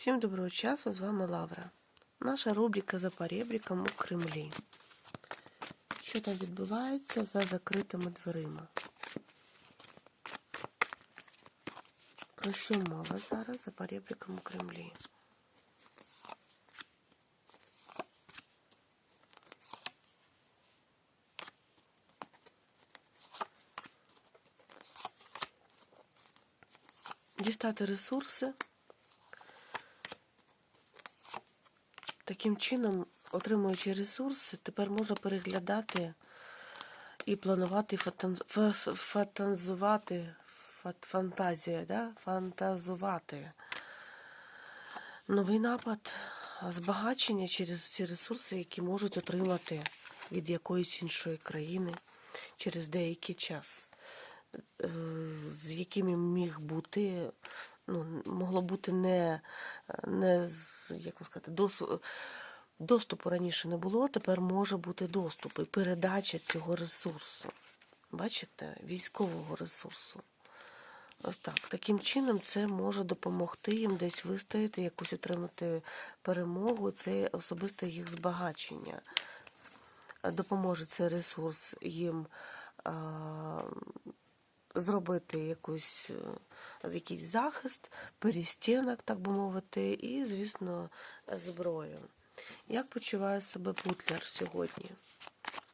Всім доброго часу, з вами Лавра. Наша рубрика за поребриком у Кремлі. Що там відбувається за закритими дверима? Про що мова зараз за поребриком у Кремлі? Дістати ресурси. Таким чином, отримуючи ресурси, тепер можна переглядати і планувати фантазувати. Фантазія, да? фантазувати. Новий напад, збагачення через ці ресурси, які можуть отримати від якоїсь іншої країни через деякий час, Е, з якими міг бути, ну, могло бути не, не як сказати, дос, доступу раніше не було, тепер може бути доступ і передача цього ресурсу. Бачите, військового ресурсу. Ось так. Таким чином це може допомогти їм десь вистояти, якусь отримати перемогу. Це особисте їх збагачення. Допоможе цей ресурс їм зробити якусь, е, якийсь захист, перестінок, так би мовити, і, звісно, зброю. Як почуває себе Путлер сьогодні?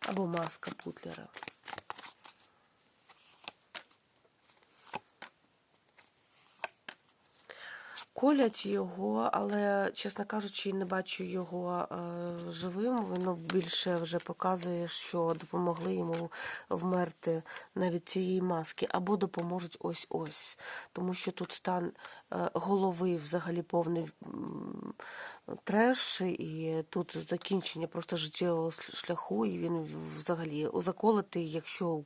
Або маска Путлера? Колять його, але, чесно кажучи, не бачу його е, живим. Воно більше вже показує, що допомогли йому вмерти навіть цієї маски, або допоможуть ось-ось. Тому що тут стан е, голови взагалі повний треш, і тут закінчення просто життєвого шляху, і він взагалі заколотий, якщо,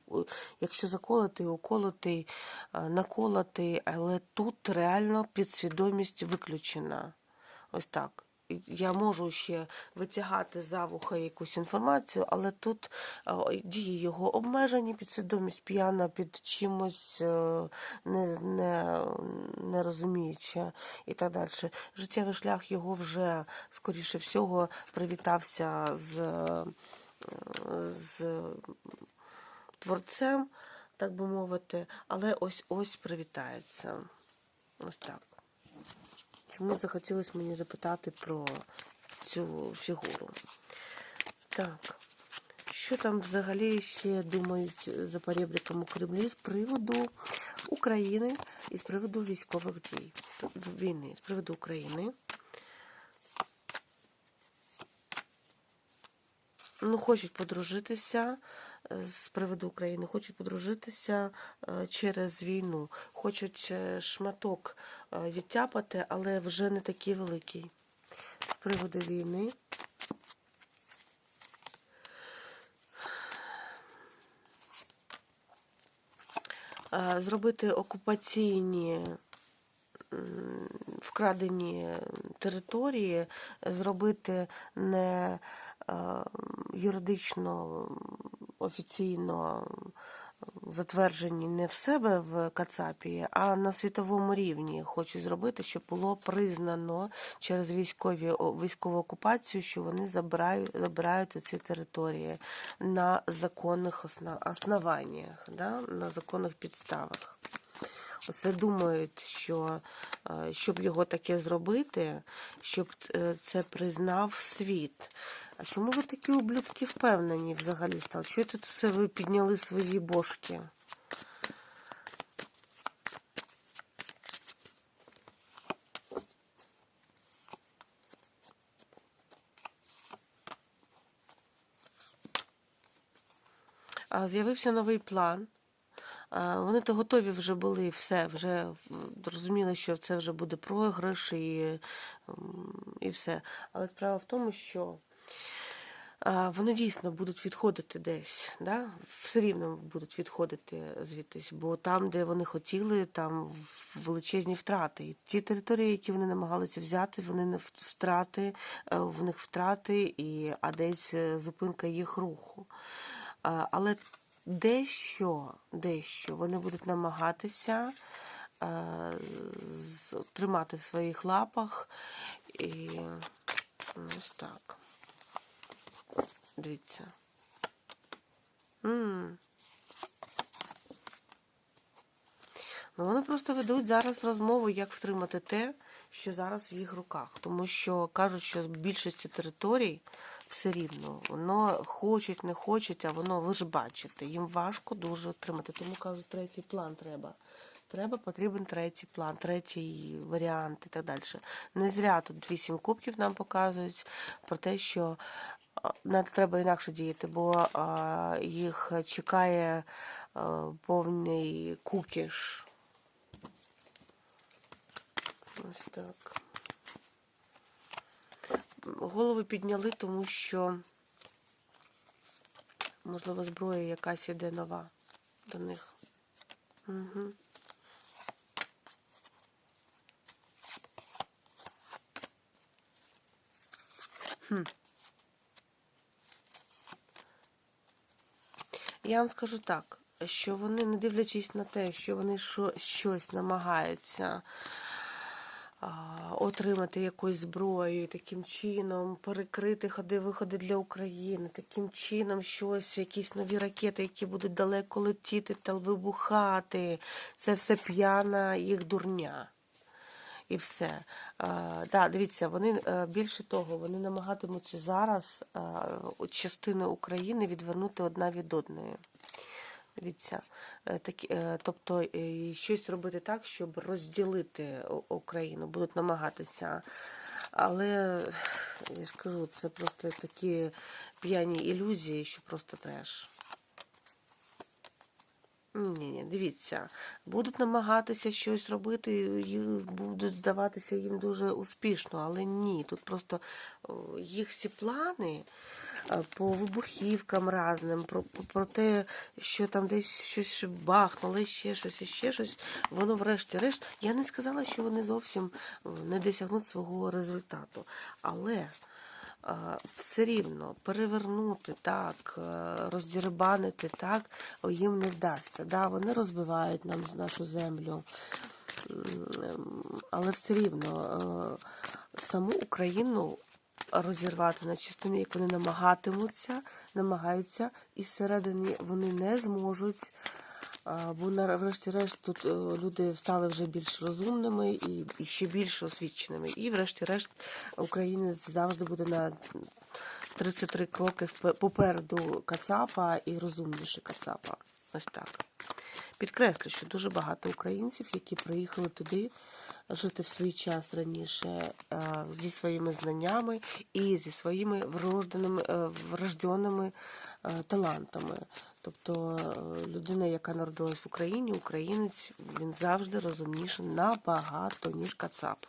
якщо заколотий, уколотий, е, наколотий, але тут реально підсвідомість виключена. Ось так. Я можу ще витягати за вуха якусь інформацію, але тут дії його обмежені, підсвідомість п'яна під чимось е, не, не, не і так далі. Життєвий шлях його вже, скоріше всього, привітався з, е, з творцем, так би мовити, але ось ось привітається. Ось так. Чомусь захотілося мені запитати про цю фігуру. Так. Що там взагалі ще думають за поребриком у Кремлі з приводу України і з приводу військових дій, війни, з приводу України? Ну, хочуть подружитися е, з приводу України, хочуть подружитися е, через війну, хочуть е, шматок відтяпати, але вже не такий великий. З приводу війни. Зробити окупаційні вкрадені території, зробити не юридично офіційно затверджені не в себе в Кацапі, а на світовому рівні хочуть зробити, щоб було признано через військові військову окупацію, що вони забирають, забирають ці території на законних основаннях, да? на законних підставах. Оце думають, що е, щоб його таке зробити, щоб е, це признав світ. А чому ви такі ублюдки впевнені взагалі стали? Що тут все ви підняли свої бошки? З'явився новий план. Вони то готові вже були, все, вже розуміли, що це вже буде програш і, і все. Але справа в тому, що вони дійсно будуть відходити десь, да? все рівно будуть відходити звідтись, бо там, де вони хотіли, там величезні втрати. І ті території, які вони намагалися взяти, вони не втрати, е, в них втрати, і, а десь е, зупинка їх руху. Але дещо, дещо вони будуть намагатися е, тримати в своїх лапах. І ось так. Дивіться. М. Ну, вони просто ведуть зараз розмову, як втримати те, що зараз в їх руках. Тому що кажуть, що з більшості територій все рівно. Воно хочуть, не хочуть, а воно, ви ж бачите, їм важко дуже отримати. Тому кажуть, третій план треба. Треба, потрібен третій план, третій варіант і так далі. Не зря тут вісім кубків нам показують про те, що треба інакше діяти, бо їх чекає повний кукіш. Ось так. Голови підняли, тому що, можливо, зброя якась іде нова до них. Угу. Хм. Я вам скажу так, що вони, не дивлячись на те, що вони що, щось намагаються отримати якусь зброю, таким чином перекрити ходи-виходи для України, таким чином щось, якісь нові ракети, які будуть далеко летіти та вибухати. Це все п'яна їх дурня. І все. А, да, дивіться, вони е, більше того, вони намагатимуться зараз частини України відвернути одна від одної. Дивіться, е, такі, е, тобто е, щось робити так, щоб розділити Україну, будуть намагатися. Але я ж кажу, це просто такі п'яні ілюзії, що просто треш. Ні, ні, дивіться, будуть намагатися щось робити, будуть здаватися їм дуже успішно, але ні, тут просто їх всі плани по вибухівкам разним, про, про, те, що там десь щось бахнуло, ще щось, ще щось, воно врешті-решт. Я не сказала, що вони зовсім не досягнуть свого результату, але все рівно перевернути так, е, роздірбанити так їм не вдасться. Да, вони розбивають нам нашу землю, але все рівно е, саму Україну розірвати на частини, як вони намагатимуться, намагаються, і зсередині вони не зможуть. Бо врешті-решт тут е, люди стали вже більш розумними і, і ще більш освіченими. І врешті-решт українець завжди буде на 33 кроки попереду Кацапа і розумніше Кацапа. Ось так. Підкреслю, що дуже багато українців, які приїхали туди жити в свій час раніше е, зі своїми знаннями і зі своїми врожденими, е, е, талантами. Тобто людина, яка народилась в Україні, українець, він завжди розумніший набагато, ніж Кацап.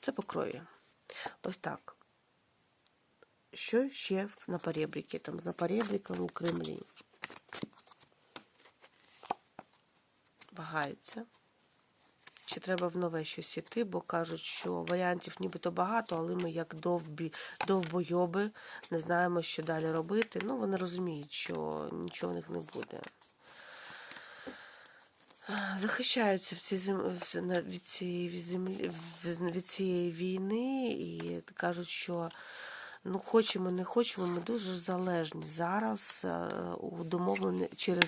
Це по крові. Ось так. Що ще на перебріки? Там за перебріком у Кремлі. Вагається. Чи треба в нове щось іти, бо кажуть, що варіантів нібито багато, але ми як довбі, довбойоби не знаємо, що далі робити. Ну, вони розуміють, що нічого в них не буде. Захищаються в цій зем... від цієї землі від цієї війни і кажуть, що ну хочемо, не хочемо, ми дуже залежні зараз е, у домовлені через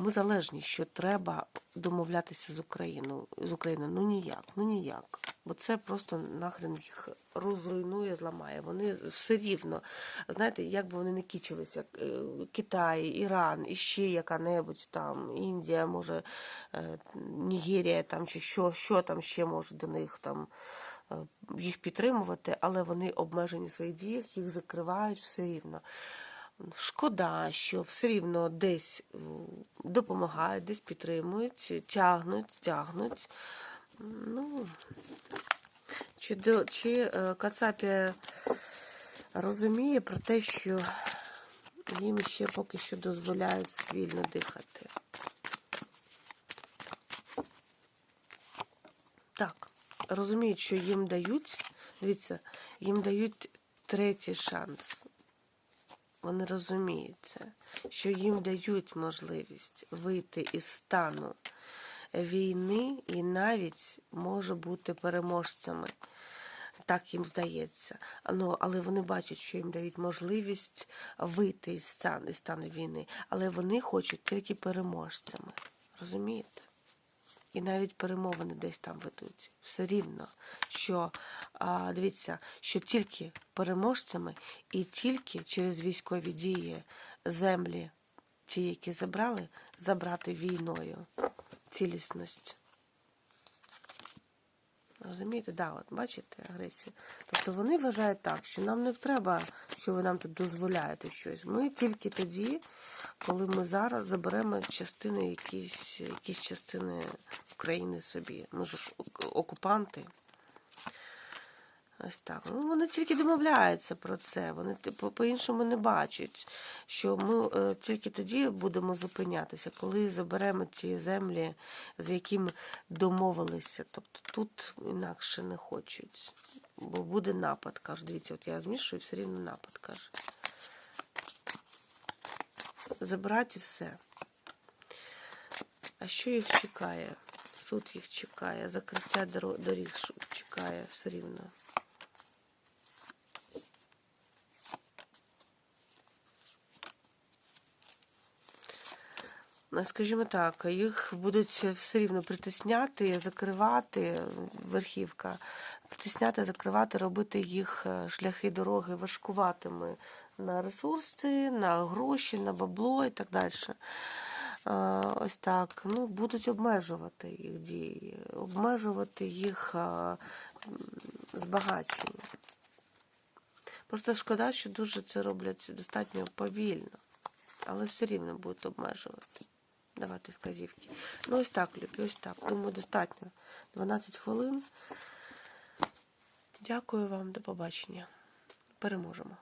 ми залежні, що треба домовлятися з Україною з Україною. Ну ніяк, ну ніяк. Бо це просто нахрен їх розруйнує, зламає. Вони все рівно, знаєте, як би вони не кічилися, е, Китай, Іран, і ще яка-небудь там, Індія, може, е, Нігерія там чи що, що там ще може до них там е, їх підтримувати, але вони обмежені в своїх діях, їх закривають все рівно. Шкода, що все рівно десь допомагають, десь підтримують, тягнуть, тягнуть. Ну, чи, чи е, Кацапі розуміє про те, що їм ще поки що дозволяють вільно дихати? Так, розуміють, що їм дають, дивіться, їм дають третій шанс. Вони розуміють це, що їм дають можливість вийти із стану війни і навіть може бути переможцями. Так їм здається. Ну, але вони бачать, що їм дають можливість вийти із стану, війни. Але вони хочуть тільки переможцями. Розумієте? І навіть перемовини десь там ведуть. Все рівно, що дивіться, що тільки переможцями і тільки через військові дії землі, ті, які забрали, забрати війною цілісність. Розумієте, да, от бачите агресію. Тобто вони вважають так, що нам не треба, що ви нам тут дозволяєте щось. Ми тільки тоді, коли ми зараз заберемо частини, якісь, якісь частини України собі. Ми ж окупанти. Ось так. Ну, вони тільки домовляються про це. Вони типу, по-іншому не бачать, що ми е, тільки тоді будемо зупинятися, коли заберемо ті землі, з якими домовилися. Тобто тут інакше не хочуть. Бо буде напад, каже. Дивіться, от я змішую, все рівно напад каже. Забрати все. А що їх чекає? Суд їх чекає, закриття доріг чекає все рівно. Ну, Скажімо так, їх будуть все рівно притисняти, закривати, верхівка, притисняти, закривати, робити їх е, шляхи дороги важкуватими на ресурси, на гроші, на бабло і так далі. Ось так. Ну, будуть обмежувати їх дії, обмежувати їх збагачення. Просто шкода, що дуже це роблять достатньо повільно, але все рівно будуть обмежувати. Давати вказівки. Ну, ось так, Любі, ось так. Думаю, достатньо. 12 хвилин. Дякую вам, до побачення. Переможемо.